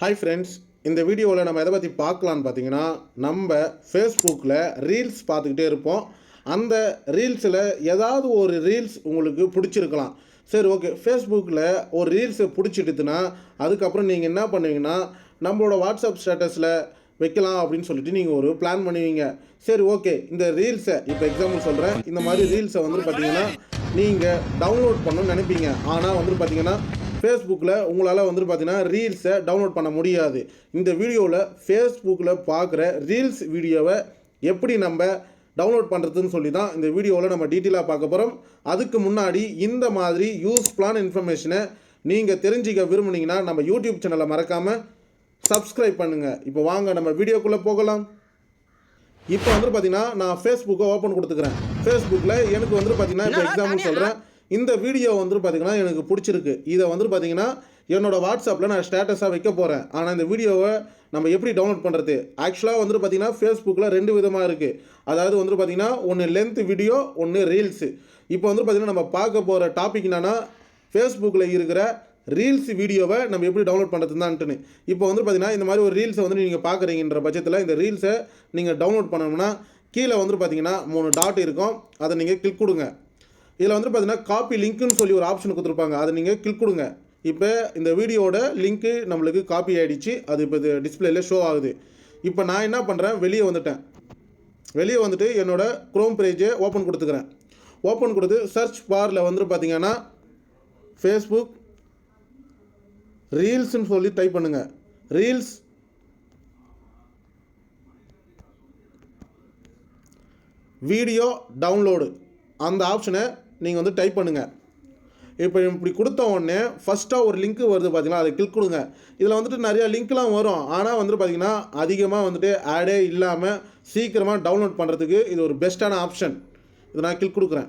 Hi friends இந்த வீடியோவில் நம்ம எதை பற்றி பார்க்கலான்னு பார்த்தீங்கன்னா நம்ம ஃபேஸ்புக்கில் ரீல்ஸ் பார்த்துக்கிட்டே இருப்போம். அந்த ரீல்ஸில் ஏதாவது ஒரு ரீல்ஸ் உங்களுக்கு பிடிச்சிருக்கலாம். சரி ஓகே ஃபேஸ்புக்கில் ஒரு ரீல்ஸை பிடிச்சிடுதுன்னா அதுக்கப்புறம் நீங்கள் என்ன பண்ணுவீங்கன்னா நம்மளோட வாட்ஸ்அப் ஸ்டேட்டஸில் வைக்கலாம் அப்படின்னு சொல்லிட்டு நீங்கள் ஒரு பிளான் பண்ணுவீங்க. சரி ஓகே இந்த ரீல்ஸை இப்போ எக்ஸாம்பிள் சொல்கிறேன் இந்த மாதிரி ரீல்ஸை வந்து பார்த்தீங்கன்னா நீங்கள் டவுன்லோட் பண்ணணும்னு நினைப்பீங்க. ஆனால் வந்து பார்த்தீங்கன்னா ஃபேஸ்புக்கில் உங்களால் வந்துட்டு பார்த்தீங்கன்னா ரீல்ஸை டவுன்லோட் பண்ண முடியாது. இந்த வீடியோவில் ஃபேஸ்புக்கில் பார்க்குற ரீல்ஸ் வீடியோவை எப்படி நம்ம டவுன்லோட் பண்ணுறதுன்னு சொல்லி தான் இந்த வீடியோவில் நம்ம டீட்டெயிலாக பார்க்க போகிறோம் அதுக்கு முன்னாடி இந்த மாதிரி யூஸ்ஃபுல்லான இன்ஃபர்மேஷனை நீங்கள் தெரிஞ்சிக்க விரும்புனீங்கன்னா நம்ம யூடியூப் சேனலை மறக்காமல் சப்ஸ்கிரைப் பண்ணுங்கள் இப்போ வாங்க நம்ம வீடியோக்குள்ளே போகலாம். இப்போ வந்து பார்த்தீங்கன்னா நான் ஃபேஸ்புக்கை ஓப்பன் கொடுத்துக்கிறேன். ஃபேஸ்புக்கில் எனக்கு வந்து பார்த்தீங்கன்னா இப்போ எக்ஸாம்பிள் சொல்கிறேன் இந்த வீடியோ வந்து பார்த்தீங்கன்னா எனக்கு பிடிச்சிருக்கு. இதை வந்து பார்த்தீங்கன்னா என்னோடய வாட்ஸ்அப்பில் நான் ஸ்டேட்டஸாக வைக்க போகிறேன் ஆனால் இந்த வீடியோவை நம்ம எப்படி டவுன்லோட் பண்ணுறது ஆக்சுவலாக வந்துட்டு பார்த்தீங்கன்னா ஃபேஸ்புக்கில் ரெண்டு விதமாக இருக்குது அதாவது வந்து பார்த்தீங்கன்னா ஒன்று லென்த் வீடியோ ஒன்று ரீல்ஸு இப்போ வந்து பார்த்திங்கன்னா நம்ம பார்க்க போகிற டாபிக் என்னென்னா ஃபேஸ்புக்கில் இருக்கிற ரீல்ஸ் வீடியோவை நம்ம எப்படி டவுன்லோட் பண்ணுறதுதான்ட்டுன்னு இப்போ வந்து பார்த்திங்கன்னா இந்த மாதிரி ஒரு ரீல்ஸை வந்து நீங்கள் பார்க்குறீங்கன்ற பட்சத்தில் இந்த ரீல்ஸை நீங்கள் டவுன்லோட் பண்ணணும்னா கீழே வந்து பார்த்தீங்கன்னா மூணு டாட் இருக்கும். அதை நீங்கள் கிளிக் கொடுங்க. இதில் வந்து பார்த்தீங்கன்னா காப்பி லிங்க்குன்னு சொல்லி ஒரு ஆப்ஷன் கொடுத்துருப்பாங்க. அதை நீங்கள் கிளிக் கொடுங்க. இப்போ இந்த வீடியோட லிங்க்கு நம்மளுக்கு காப்பி ஆகிடுச்சு அது இப்போ இது டிஸ்பிளேல ஷோ ஆகுது. இப்போ நான் என்ன பண்ணுறேன் வெளியே வந்துட்டேன். வெளியே வந்துட்டு என்னோடய க்ரோம் பேஜை ஓப்பன் கொடுத்துக்கிறேன். ஓப்பன் கொடுத்து சர்ச் பாரில் வந்துட்டு பார்த்தீங்கன்னா ஃபேஸ்புக் ரீல்ஸ்னு சொல்லி டைப் பண்ணுங்கள் ரீல்ஸ் வீடியோ டவுன்லோடு அந்த ஆப்ஷனை நீங்கள் வந்து டைப் பண்ணுங்கள் இப்போ இப்படி கொடுத்த உடனே ஃபஸ்ட்டாக ஒரு லிங்க் வருது பார்த்தீங்களா அதை கிளிக் கொடுங்க. இதில் வந்துட்டு நிறையா லிங்க்லாம் வரும். ஆனால் வந்துட்டு பார்த்தீங்கன்னா அதிகமாக வந்துட்டு ஆடே இல்லாமல் சீக்கிரமாக டவுன்லோட் பண்ணுறதுக்கு இது ஒரு பெஸ்ட்டான ஆப்ஷன் இதை நான் கிளிக் கொடுக்குறேன்.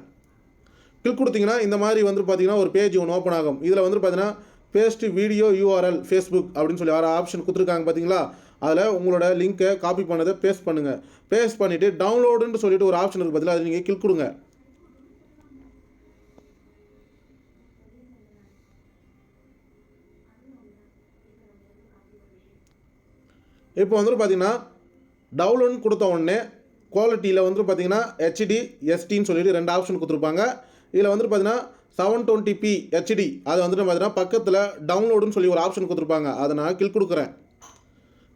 கிளிக் கொடுத்தீங்கன்னா இந்த மாதிரி வந்து பார்த்தீங்கன்னா ஒரு பேஜ் ஒன்று ஓப்பன் ஆகும். இதில் வந்து பார்த்தீங்கன்னா பேஸ்ட் வீடியோ யூஆர்எல் ஃபேஸ்புக் அப்படின்னு சொல்லி ஆறு ஆப்ஷன் கொடுத்துருக்காங்க பார்த்தீங்களா அதில் உங்களோட லிங்க்கை காப்பி பண்ணதை பேஸ்ட் பண்ணுங்கள் பேஸ்ட் பண்ணிவிட்டு டவுன்லோடுன்னு சொல்லிட்டு ஒரு ஆப்ஷன் இருக்குது பார்த்தீங்களா அதை நீங்கள் கிளிக் கொடுங்க. இப்போ வந்துட்டு பார்த்தீங்கன்னா டவுன்லோட் கொடுத்த உடனே குவாலிட்டியில் வந்துட்டு பார்த்தீங்கன்னா ஹெச்டி எஸ்டின்னு சொல்லிட்டு ரெண்டு ஆப்ஷன் கொடுத்துருப்பாங்க. இதில் வந்துட்டு பார்த்தீங்கன்னா செவன் டுவெண்ட்டி பி ஹெச்டி அது வந்துட்டு பார்த்தீங்கன்னா பக்கத்தில் டவுன்லோடுன்னு சொல்லி ஒரு ஆப்ஷன் கொடுத்துருப்பாங்க. அதை நான் கிளிக் கொடுக்குறேன்.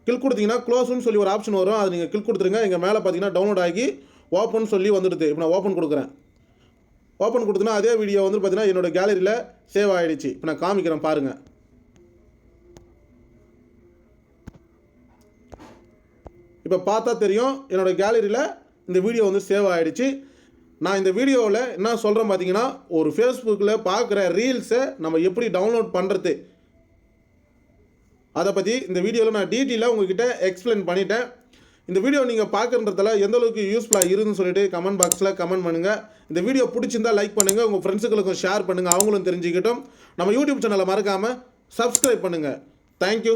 கிளிக் கொடுத்தீங்கன்னா க்ளோஸ்னு சொல்லி ஒரு ஆப்ஷன் வரும். அதை நீங்கள் கிளிக் கொடுத்துருங்க. இங்கே மேலே பார்த்தீங்கன்னா டவுன்லோட் ஆகி ஓப்பன் சொல்லி வந்துடுது. இப்போ நான் ஓப்பன் கொடுக்குறேன். ஓப்பன் கொடுத்தனா அதே வீடியோ வந்து பார்த்தீங்கன்னா என்னோட கேலரியில் சேவ் ஆகிடுச்சு இப்போ நான் காமிக்கிறேன் பாருங்கள் இப்போ பார்த்தா தெரியும் என்னோட கேலரியில் இந்த வீடியோ வந்து சேவ் ஆகிடுச்சு நான் இந்த வீடியோவில் என்ன சொல்கிறேன் பார்த்தீங்கன்னா ஒரு ஃபேஸ்புக்கில் பார்க்குற ரீல்ஸை நம்ம எப்படி டவுன்லோட் பண்ணுறது அதை பற்றி இந்த வீடியோவில் நான் டீட்டெயிலாக உங்ககிட்ட எக்ஸ்பிளைன் பண்ணிட்டேன். இந்த வீடியோ நீங்கள் பார்க்குறதுல எந்த அளவுக்கு யூஸ்ஃபுல்லாக இருந்துன்னு சொல்லிட்டு கமெண்ட் பாக்ஸில் கமெண்ட் பண்ணுங்கள் இந்த வீடியோ பிடிச்சிருந்தா லைக் பண்ணுங்கள் உங்கள் ஃப்ரெண்ட்ஸுகளுக்கும் ஷேர் பண்ணுங்கள் அவங்களும் தெரிஞ்சுக்கிட்டும். நம்ம யூடியூப் சேனலை மறக்காமல் சப்ஸ்கிரைப் பண்ணுங்கள் தேங்க்யூ